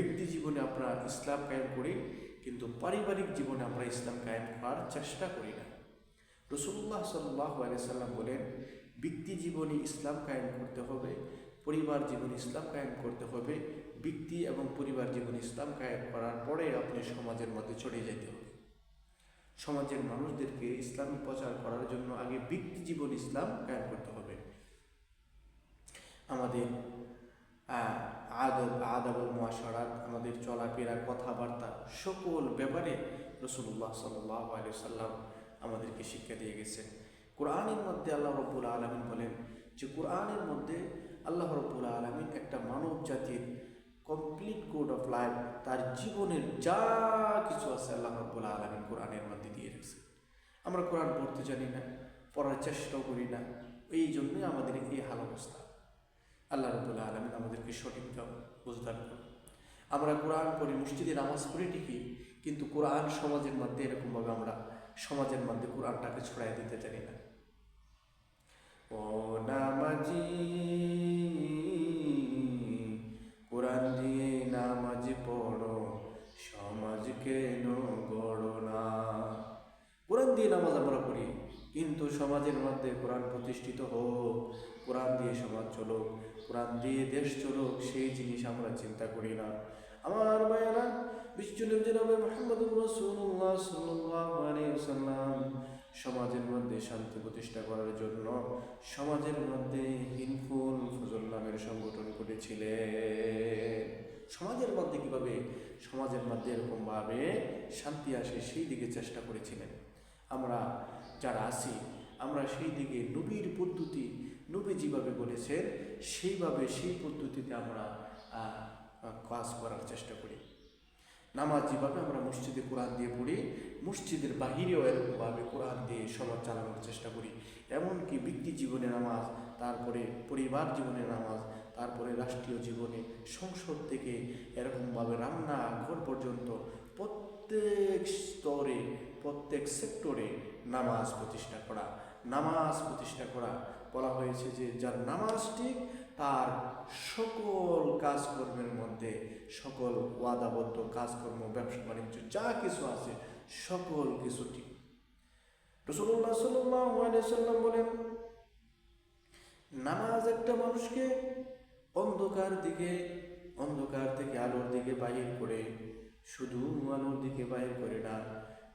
ব্যক্তি জীবনে আমরা ইসলাম কায়েম করি, কিন্তু পারিবারিক জীবনে আমরা ইসলাম কায়েম করার চেষ্টা করি না। রসুল্লাহ সাল্লাহ সাল্লাম বলেন, ব্যক্তি জীবনে ইসলাম কায়েম করতে হবে, পরিবার জীবনে ইসলাম কায়েম করতে হবে, ব্যক্তি এবং পরিবার জীবনে ইসলাম কায়েম করার পরে আপনি সমাজের মধ্যে ছড়িয়ে যেতে হবে। সমাজের মানুষদেরকে ইসলাম প্রচার করার জন্য আগে ব্যক্তি জীবন ইসলাম কায়েম করতে হবে। আমাদের আদব আদাবুল মুআশারাত আমাদের চলাফেরা, কথাবার্তা সকল ব্যাপারে রসুল্লাহ সাল্লাহ সাল্লাম আমাদেরকে শিক্ষা দিয়ে গেছেন। কোরআনের মধ্যে আল্লাহ রব্বুল আলমিন বলেন যে, কোরআনের মধ্যে আল্লাহ রব্বুল আলমিন একটা মানব জাতির কমপ্লিট কোড অফ লাইফ তার জীবনের যা কিছু আছে আল্লাহ রব্বুল আলমিন কোরআনের মধ্যে দিয়ে রেখেছে। আমরা কোরআন পড়তে জানি না, পড়ার চেষ্টাও করি না এই জন্যই আমাদের এই হাল অবস্থা। আল্লাহ রবুল্লা আলমিন আমাদেরকে সঠিক বুঝদার করুন আমরা কোরআন পড়ি মসজিদে নামাজ পড়ি ঠিকই, কিন্তু কোরআন সমাজের মধ্যে এরকমভাবে আমরা সমাজের মধ্যে কোরআনটাকে ছড়াই দিতে জানি না। ও নামাজি, কোরআন দিয়ে নামাজ পড়ো, সমাজ কেন গড়ো না? কোরআন দিয়ে নামাজ আমরা পড়ি। কিন্তু সমাজের মধ্যে কোরআন প্রতিষ্ঠিত হোক, কোরআন দিয়ে সমাজ চলুক, কোরআন দিয়ে দেশ চলুক, সেই জিনিস আমরা চিন্তা করি না। আমার জনাবে মোহাম্মদুর সাল্লাম সমাজের মধ্যে শান্তি প্রতিষ্ঠা করার জন্য সমাজের মধ্যে হিনফুল ফজল নামের সংগঠন করেছিলেন। সমাজের মধ্যে কীভাবে? সমাজের মধ্যে এরকমভাবে শান্তি আসে, সেই দিকে চেষ্টা করেছিলেন। আমরা যারা আছি, আমরা সেই দিকে নবীর পদ্ধতি, নবী যেভাবে বলেছেন, সেইভাবে সেই পদ্ধতিতে আমরা কাজ করার চেষ্টা করি। নামাজ যেভাবে আমরা মসজিদে কোরআন দিয়ে পড়ি, মসজিদের বাহিরেও এরকমভাবে কোরআন দিয়ে সমাজ চালানোর চেষ্টা করি। এমনকি ব্যক্তি জীবনে নামাজ, তারপরে পরিবার জীবনে নামাজ, তারপরে রাষ্ট্রীয় জীবনে, সংসদ থেকে এরকমভাবে রান্না ঘর পর্যন্ত প্রত্যেক স্তরে প্রত্যেক সেক্টরে নামাজ প্রতিষ্ঠা করা। নামাজ প্রতিষ্ঠা করা। বলা হয়েছে যে যার নামাজ ঠিক, তার সকল কাজকর্মের মধ্যে সকল ওয়াদাবদ্ধ কাজকর্ম, ব্যবসা বাণিজ্য, যা কিছু আছে, সকল কিছু ঠিক। রসুল্লাহ সাল্লাম বলেন, নামাজ একটা মানুষকে অন্ধকার দিকে, অন্ধকার থেকে আলোর দিকে বাহির করে, শুধু আলোর দিকে বাহির করে না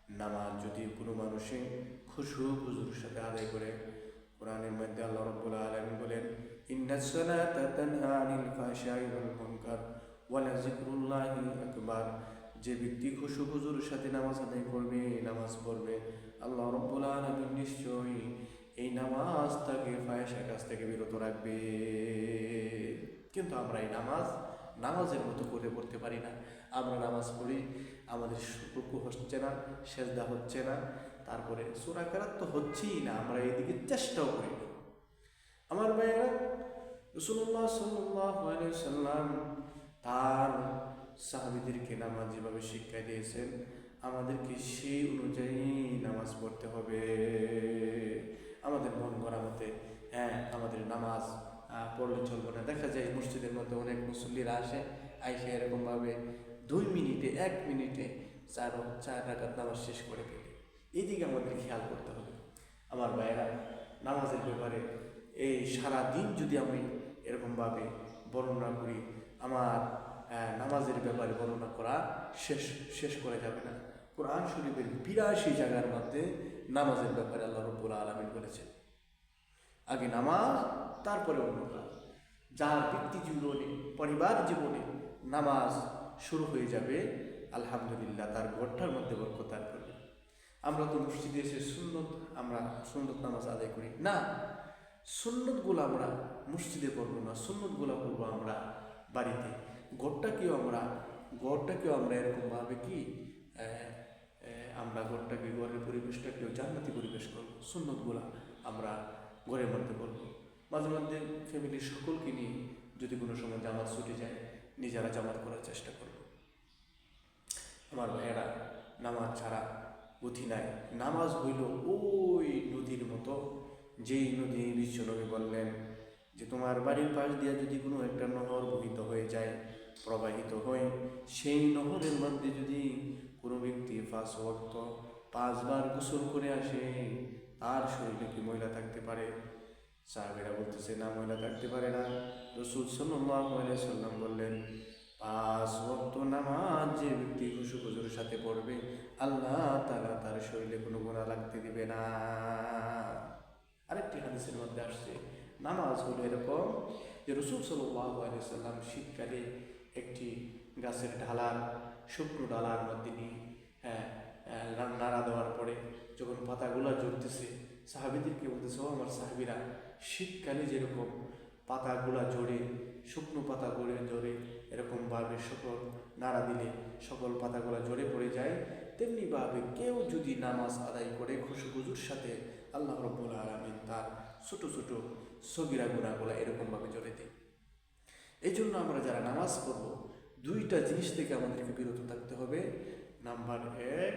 নামাজ যদি কোনো মানুষে খুশু খুজুর সাথে আদায় করে, কোরআনের মধ্যে আল্লাহ রব্বুল আলামিন বলেন যে ব্যক্তি খুশু খুজুর সাথে নামাজ আদায় করবে, নামাজ পড়বে, আল্লাহ রব্বুল আলামিন নিশ্চয়ই এই নামাজ তাকে ফায়সা কাছ থেকে বিরত রাখবে। কিন্তু আমরা এই নামাজ নামাজের মতো করে পড়তে পারি না। আমরা নামাজ পড়ি, আমাদের রুকু হচ্ছে না, সেজদা হচ্ছে না, তারপরে সুরাকারাত তো হচ্ছেই না, আমরা এদিকে চেষ্টাও করি না। আমার ভাইয়েরা রসুল্লাহ সাল্লাহ সাল্লাম তার সাহাবিদেরকে নামাজ যেভাবে শিক্ষা দিয়েছেন, আমাদেরকে সেই অনুযায়ী নামাজ পড়তে হবে পড়লে চলবে না দেখা যায় মসজিদের মধ্যে অনেক মুসল্লিরা আসে, আইসে এরকমভাবে দুই মিনিটে, এক মিনিটে চার চার রাকাত নামাজ শেষ করে ফেলে। এদিকে আমাদের খেয়াল করতে হবে। আমার ভাইয়েরা, নামাজের ব্যাপারে এই সারা দিন যদি আমি এরকমভাবে বর্ণনা করি, আমার নামাজের ব্যাপারে বর্ণনা করা শেষ শেষ করা যাবে না। কোরআন শরীফের বিরাশি জায়গার মধ্যে নামাজের ব্যাপারে আল্লাহ রব্বুল আলমিন বলেছেন। আগে নামাজ, তারপরে অন্য কাজ যার ব্যক্তি জীবনে, পরিবার জীবনে নামাজ শুরু হয়ে যাবে, আলহামদুলিল্লাহ তার ঘরটার মধ্যে বরকতার করবে। আমরা তো মসজিদে এসে সুন্নত, আমরা সুন্নত নামাজ আদায় করি। না, সুন্নতগুলো আমরা মসজিদে পড়ব না, সুন্নতগুলো পড়ব আমরা বাড়িতে। গড়টাকেও আমরা গড়টাকেও আমরা এরকমভাবে কি আমরা গড়টাকে ঘরের পরিবেশটাকেও জান্নাতি পরিবেশ করব। সুন্নতগুলা আমরা ঘরের মধ্যে বলব। মাঝে মধ্যে ফ্যামিলির সকলকে নিয়ে যদি কোনো সময় জামাত ছুটে যায়, নিজেরা জামাত করার চেষ্টা করব। আমার ভাইয়েরা, নামাজ ছাড়া গতি নাই। নামাজ হইল ওই নদীর মতো, যেই নদী বিশ্বনবী বললেন যে, তোমার বাড়ির পাশ দিয়ে যদি কোনো একটা নহর বহিত হয়ে যায়, প্রবাহিত হয়, সেই নহরের মধ্যে যদি কোনো ব্যক্তি পাঁচ ওয়াক্ত পাঁচবার গোসল করে আসে তার শরীরে কি ময়লা থাকতে পারে? সাহাবেরা বলতেছে, না ময়লা থাকতে পারে না। রসুল আলাইহি সাল্লাম বললেন, পাঁচ ওয়াক্ত নামাজ যে ব্যক্তি খুশু খুজুর সাথে পড়বে, আল্লাহ তাআলা তার শরীরে কোনো গুণা লাগতে দিবে না। আরেকটি হাদিসের মধ্যে আসছে, নামাজ হলো এরকম যে রসুল সাল্লাল্লাহু সাল্লাম শীতকালে একটি গাছের ঢালার শুকনো ডালার মধ্যে নিয়ে হ্যাঁ নাড়া দেওয়ার পরে যখন পাতাগুলো জড়তেছে সাহাবিদেরকে বলতেছে, ও আমার সাহাবিরা, শীতকালে যেরকম পাতাগুলা জড়ে শুকনো পাতা গড়ে জড়ে এরকমভাবে সকল নাড়া দিলে সকল পাতাগুলা জড়ে পড়ে যায় তেমনিভাবে কেউ যদি নামাজ আদায় করে খুশু খুজুর সাথে আল্লাহ রব্বুল আলমিন তার ছোটো ছোটো সগিরা গুণাগুলা এরকমভাবে জড়ে দেয়। এই জন্য আমরা যারা নামাজ পড়ব, দুইটা জিনিস থেকে আমাদেরকে বিরত থাকতে হবে। নাম্বার এক